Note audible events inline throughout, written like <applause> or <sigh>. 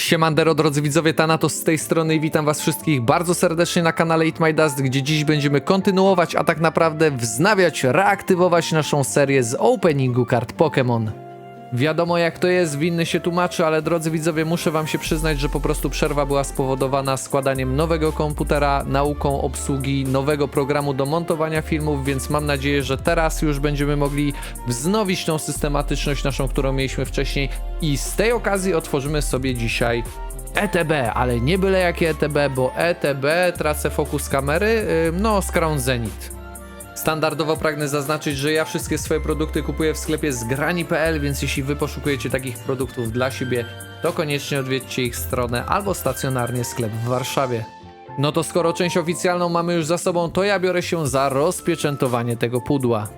Siemandero, drodzy widzowie, Thanatos z tej strony i witam was wszystkich bardzo serdecznie na kanale Eat My Dust, gdzie dziś będziemy kontynuować, a tak naprawdę wznawiać, reaktywować naszą serię z openingu kart Pokémon. Wiadomo jak to jest, winny się tłumaczy, ale drodzy widzowie, muszę wam się przyznać, że po prostu przerwa była spowodowana składaniem nowego komputera, nauką obsługi nowego programu do montowania filmów, więc mam nadzieję, że teraz już będziemy mogli wznowić tą systematyczność naszą, którą mieliśmy wcześniej i z tej okazji otworzymy sobie dzisiaj ETB, ale nie byle jakie ETB, bo ETB, tracę fokus kamery, yy, no z Crown Zenith. Standardowo pragnę zaznaczyć, że ja wszystkie swoje produkty kupuję w sklepie zgrani.pl, więc jeśli wy poszukujecie takich produktów dla siebie, to koniecznie odwiedźcie ich stronę albo stacjonarnie sklep w Warszawie. No to skoro część oficjalną mamy już za sobą, to ja biorę się za rozpieczętowanie tego pudła.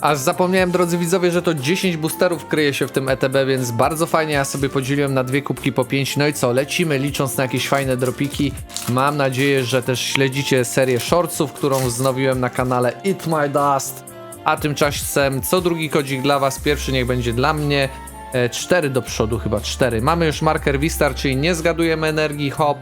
Aż zapomniałem, drodzy widzowie, że to 10 boosterów kryje się w tym ETB, więc bardzo fajnie. Ja sobie podzieliłem na dwie kubki po 5. No i co, lecimy licząc na jakieś fajne dropiki. Mam nadzieję, że też śledzicie serię shortsów, którą wznowiłem na kanale Eat My Dust. A tymczasem co drugi kodzik dla was, pierwszy niech będzie dla mnie. E, cztery do przodu, chyba cztery. Mamy już marker Vistar, czyli nie zgadujemy energii, hop.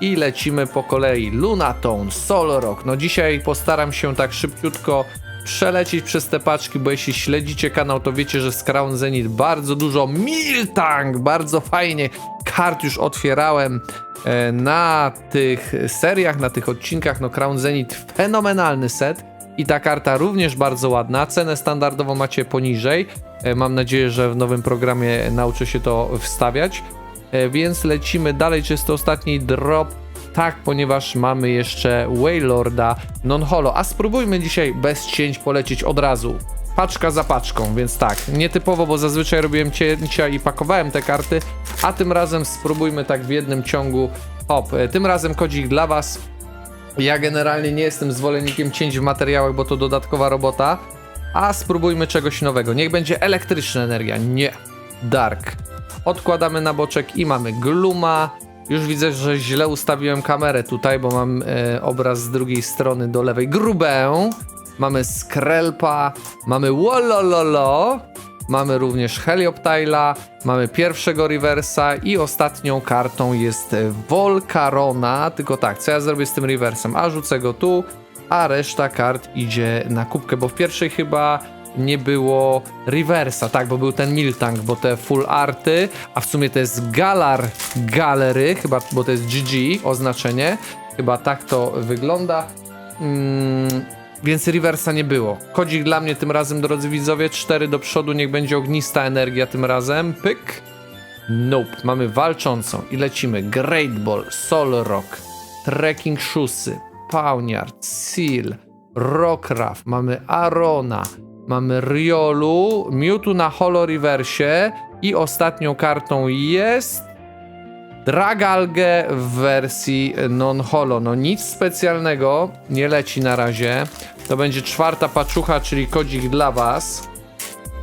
I lecimy po kolei. Lunatone, Solrock. No dzisiaj postaram się tak szybciutko przelecieć przez te paczki, bo jeśli śledzicie kanał, to wiecie, że z Crown Zenith bardzo dużo Miltank, bardzo fajnie. Kart już otwierałem e, na tych seriach, na tych odcinkach. No Crown Zenith fenomenalny set. I ta karta również bardzo ładna. Cenę standardowo macie poniżej. E, Mam nadzieję, że w nowym programie nauczę się to wstawiać. E, Więc lecimy dalej. Czy jest to ostatni drop? Tak, ponieważ mamy jeszcze Waylorda non-holo. A spróbujmy dzisiaj bez cięć polecieć od razu. Paczka za paczką, więc tak, nietypowo, bo zazwyczaj robiłem cięcia i pakowałem te karty, a tym razem spróbujmy tak w jednym ciągu. Hop, e, tym razem kodzik dla Was. Ja generalnie nie jestem zwolennikiem cięć w materiałach, bo to dodatkowa robota. A spróbujmy czegoś nowego. Niech będzie elektryczna energia. Nie. Dark. Odkładamy na boczek i mamy Gluma. Już widzę, że źle ustawiłem kamerę tutaj, bo mam e, obraz z drugiej strony do lewej. Grubę. Mamy Skrelpa. Mamy Wolololo. Mamy również Helioptyla, mamy pierwszego reversa i ostatnią kartą jest Volcarona. Tylko tak, co ja zrobię z tym reversem? A rzucę go tu, a reszta kart idzie na kubkę, bo w pierwszej chyba nie było reversa, tak, bo był ten Miltank, bo te full arty, a w sumie to jest Galar Galery, chyba, bo to jest GG oznaczenie, chyba tak to wygląda. Mm, więc reversa nie było. Kodzik dla mnie tym razem, drodzy widzowie, 4 do przodu, niech będzie ognista energia tym razem. Pyk. Nope. Mamy walczącą i lecimy. Great Ball, Sol Rock, Trekking Shoesy, Pawniard, Seal, Rockruff, mamy Arona, mamy Riolu, Mewtwo na Holo Reversie i ostatnią kartą jest Dragalge w wersji non-holo. No nic specjalnego nie leci na razie. To będzie czwarta paczucha, czyli kodzik dla Was.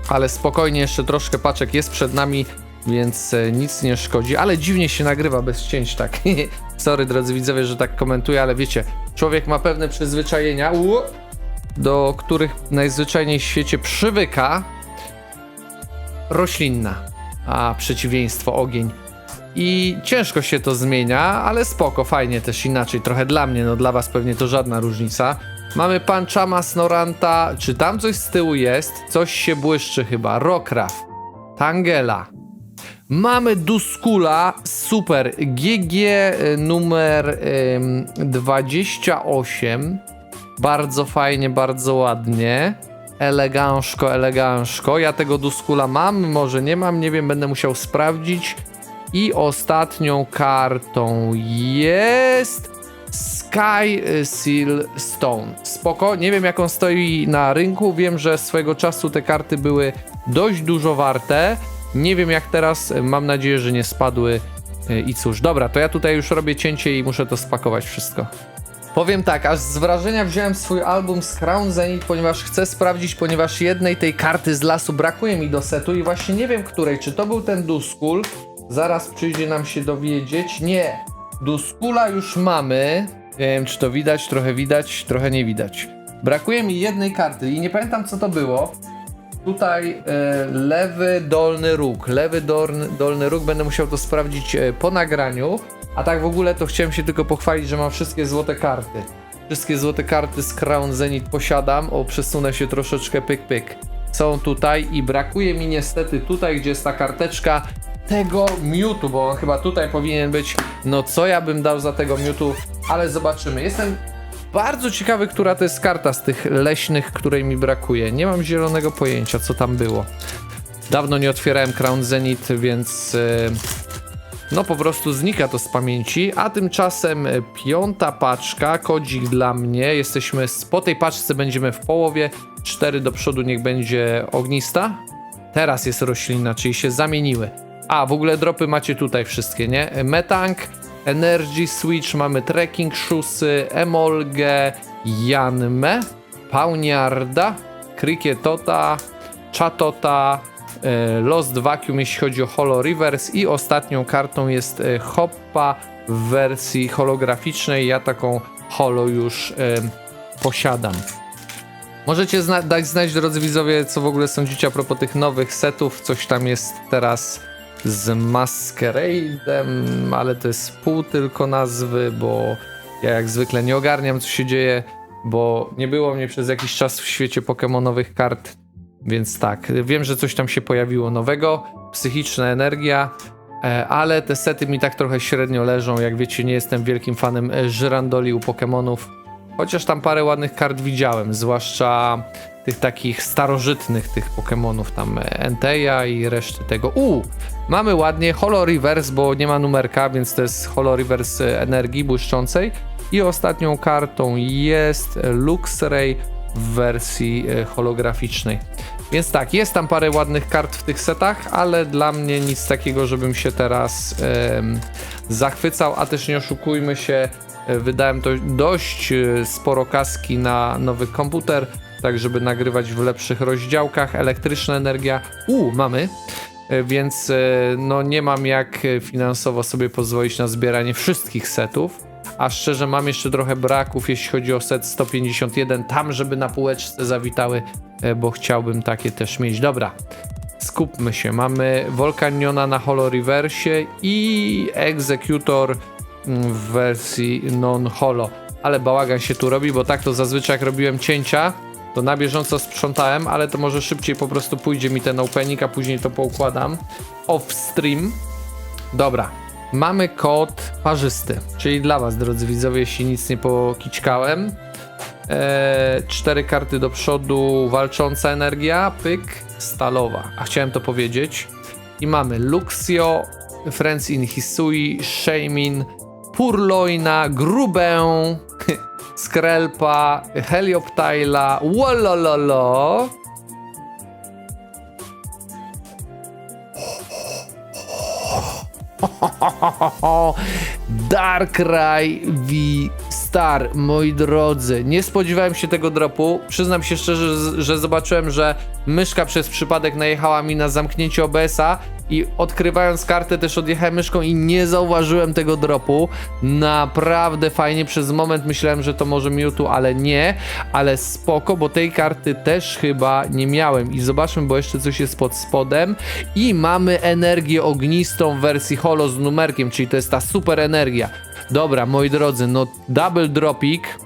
Ale spokojnie, jeszcze troszkę paczek jest przed nami, więc e, nic nie szkodzi. Ale dziwnie się nagrywa bez cięć, tak. <laughs> Sorry, drodzy widzowie, że tak komentuję, ale wiecie, człowiek ma pewne przyzwyczajenia, u, do których najzwyczajniej w świecie przywyka. Roślinna, a przeciwieństwo ogień. I ciężko się to zmienia, ale spoko, fajnie też inaczej, trochę dla mnie, no dla was pewnie to żadna różnica. Mamy Panchama, Snoranta, czy tam coś z tyłu jest? Coś się błyszczy chyba, Rokraf, Tangela. Mamy Duskula, super, GG y, numer ym, 28, bardzo fajnie, bardzo ładnie. Eleganszko, eleganszko. Ja tego Duskula mam, może nie mam, nie wiem, będę musiał sprawdzić. I ostatnią kartą jest Sky Seal Stone. Spoko, nie wiem jak on stoi na rynku, wiem, że swego czasu te karty były dość dużo warte. Nie wiem jak teraz, mam nadzieję, że nie spadły. I cóż, dobra, to ja tutaj już robię cięcie i muszę to spakować wszystko. Powiem tak, aż z wrażenia wziąłem swój album z Crown Zenith, ponieważ chcę sprawdzić, ponieważ jednej tej karty z lasu brakuje mi do setu i właśnie nie wiem której, czy to był ten Duskul, zaraz przyjdzie nam się dowiedzieć, nie, Duskula już mamy, nie wiem czy to widać, trochę widać, trochę nie widać. Brakuje mi jednej karty i nie pamiętam co to było. Tutaj e, lewy dolny róg. Lewy dolny, dolny róg będę musiał to sprawdzić e, po nagraniu. A tak w ogóle to chciałem się tylko pochwalić, że mam wszystkie złote karty. Wszystkie złote karty z Crown Zenith posiadam. O, przesunę się troszeczkę pyk pyk. Są tutaj i brakuje mi niestety tutaj, gdzie jest ta karteczka tego Mewtwo, bo on chyba tutaj powinien być. No co ja bym dał za tego Mewtwo, ale zobaczymy. Jestem bardzo ciekawy, która to jest karta z tych leśnych, której mi brakuje. Nie mam zielonego pojęcia, co tam było. Dawno nie otwierałem Crown Zenith, więc e, no po prostu znika to z pamięci. A tymczasem e, piąta paczka, kodzik dla mnie. Jesteśmy po tej paczce będziemy w połowie. Cztery do przodu niech będzie ognista. Teraz jest roślina, czyli się zamieniły. A, w ogóle dropy macie tutaj wszystkie, nie? Metank, Energy Switch, mamy Trekking Shoesy, Emolge, Janme, Pauniarda, Cricketota, Chatota, e, Lost Vacuum, jeśli chodzi o Holo Rivers i ostatnią kartą jest e, Hoppa w wersji holograficznej. Ja taką holo już e, posiadam. Możecie zna- dać znać, drodzy widzowie, co w ogóle sądzicie a propos tych nowych setów. Coś tam jest teraz z Masquerade'em, ale to jest pół tylko nazwy, bo ja jak zwykle nie ogarniam, co się dzieje, bo nie było mnie przez jakiś czas w świecie pokemonowych kart, więc tak, wiem, że coś tam się pojawiło nowego, psychiczna energia, e, ale te sety mi tak trochę średnio leżą, jak wiecie, nie jestem wielkim fanem e, żyrandoli u Pokemonów, Chociaż tam parę ładnych kart widziałem, zwłaszcza tych takich starożytnych tych Pokemonów, tam Enteja i reszty tego. U, mamy ładnie Holo Reverse, bo nie ma numerka, więc to jest Holo Reverse energii błyszczącej. I ostatnią kartą jest Luxray w wersji e, holograficznej. Więc tak, jest tam parę ładnych kart w tych setach, ale dla mnie nic takiego, żebym się teraz zachwycał, a też nie oszukujmy się, e, wydałem to dość e, sporo kaski na nowy komputer, tak żeby nagrywać w lepszych rozdziałkach. Elektryczna energia, u, mamy. E, Więc no nie mam jak finansowo sobie pozwolić na zbieranie wszystkich setów. A szczerze mam jeszcze trochę braków, jeśli chodzi o set 151, tam żeby na półeczce zawitały, e, bo chciałbym takie też mieć. Dobra, skupmy się. Mamy Volcaniona na Holo Reversie i Executor mm, w wersji non-holo. Ale bałagan się tu robi, bo tak to zazwyczaj jak robiłem cięcia, to na bieżąco sprzątałem, ale to może szybciej po prostu pójdzie mi ten opening, a później to poukładam off stream. Dobra, mamy kod parzysty, czyli dla was, drodzy widzowie, jeśli nic nie pokićkałem. Eee, cztery karty do przodu, walcząca energia, pyk, stalowa. A chciałem to powiedzieć. I mamy Luxio, Friends in Hisui, Shamin, Purloina, Grubę, <laughs> Skrelpa, Helioptyla, Wolololo. <laughs> Darkrai V Star, moi drodzy. Nie spodziewałem się tego dropu. Przyznam się szczerze, że- zobaczyłem, że myszka przez przypadek najechała mi na zamknięcie OBS-a i odkrywając kartę też odjechałem myszką i nie zauważyłem tego dropu. Naprawdę fajnie. Przez moment myślałem, że to może Mewtwo, ale nie. Ale spoko, bo tej karty też chyba nie miałem. I zobaczmy, bo jeszcze coś jest pod spodem. I mamy energię ognistą w wersji holo z numerkiem, czyli to jest ta super energia. Dobra, moi drodzy, no double dropik.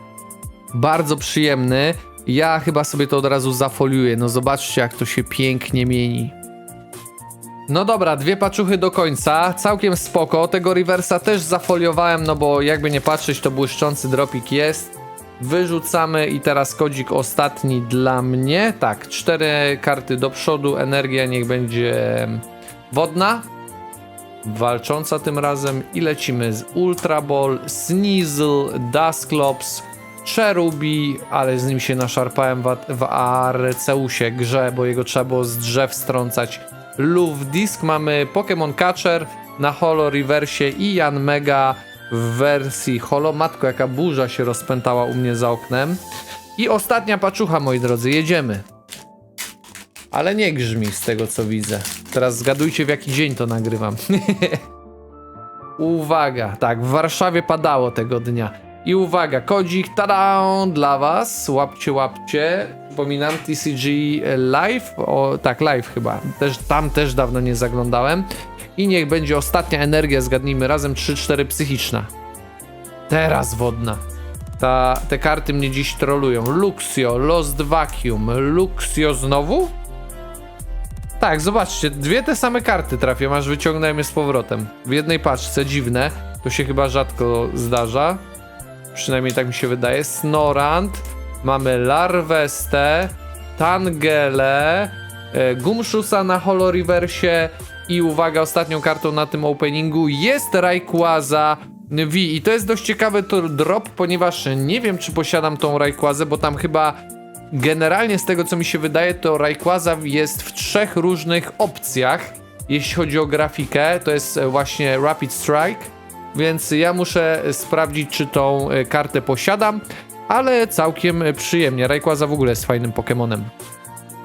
Bardzo przyjemny. Ja chyba sobie to od razu zafoliuję. No zobaczcie, jak to się pięknie mieni. No dobra, dwie paczuchy do końca, całkiem spoko. Tego reversa też zafoliowałem, no bo jakby nie patrzeć, to błyszczący dropik jest. Wyrzucamy i teraz kodzik ostatni dla mnie. Tak, cztery karty do przodu, energia niech będzie wodna, walcząca tym razem i lecimy z Ultra Ball, Sneasel, Dusclops, Cherubi, ale z nim się naszarpałem w, w Arceusie grze, bo jego trzeba było z drzew strącać. Luftdisk mamy Pokémon Catcher na Holo Reversie i Jan Mega w wersji Holo. Matko, jaka burza się rozpętała u mnie za oknem. I ostatnia paczucha, moi drodzy, jedziemy. Ale nie grzmi z tego co widzę. Teraz zgadujcie w jaki dzień to nagrywam. <laughs> Uwaga, tak, w Warszawie padało tego dnia. I uwaga, kodzik, tada, dla was, łapcie, łapcie. Przypominam, TCG Live, o tak, live chyba, też, tam też dawno nie zaglądałem. I niech będzie ostatnia energia, zgadnijmy razem, 3-4 psychiczna. Teraz wodna. Ta, te karty mnie dziś trolują. Luxio, Lost Vacuum, Luxio znowu? Tak, zobaczcie, dwie te same karty trafię, aż wyciągnąłem je z powrotem. W jednej paczce, dziwne, to się chyba rzadko zdarza. Przynajmniej tak mi się wydaje. Snorant, mamy Larvestę, Tangele, e, Gumshusa na Holoriversie i uwaga, ostatnią kartą na tym openingu jest Rayquaza V. I to jest dość ciekawy to drop, ponieważ nie wiem, czy posiadam tą Rayquazę, bo tam chyba generalnie z tego, co mi się wydaje, to Rayquaza jest w trzech różnych opcjach, jeśli chodzi o grafikę. To jest e, właśnie Rapid Strike, więc ja muszę sprawdzić, czy tą e, kartę posiadam, ale całkiem przyjemnie. Rayquaza w ogóle jest fajnym Pokemonem.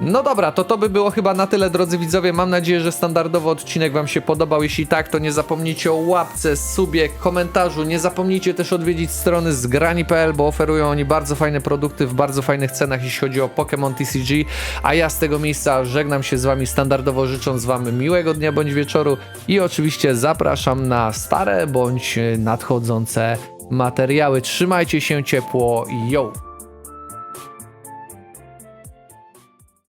No dobra, to to by było chyba na tyle, drodzy widzowie. Mam nadzieję, że standardowy odcinek Wam się podobał. Jeśli tak, to nie zapomnijcie o łapce, subie, komentarzu. Nie zapomnijcie też odwiedzić strony zgrani.pl, bo oferują oni bardzo fajne produkty w bardzo fajnych cenach, jeśli chodzi o Pokémon TCG. A ja z tego miejsca żegnam się z Wami standardowo, życząc Wam miłego dnia bądź wieczoru i oczywiście zapraszam na stare bądź nadchodzące materiały. Trzymajcie się ciepło. Yo!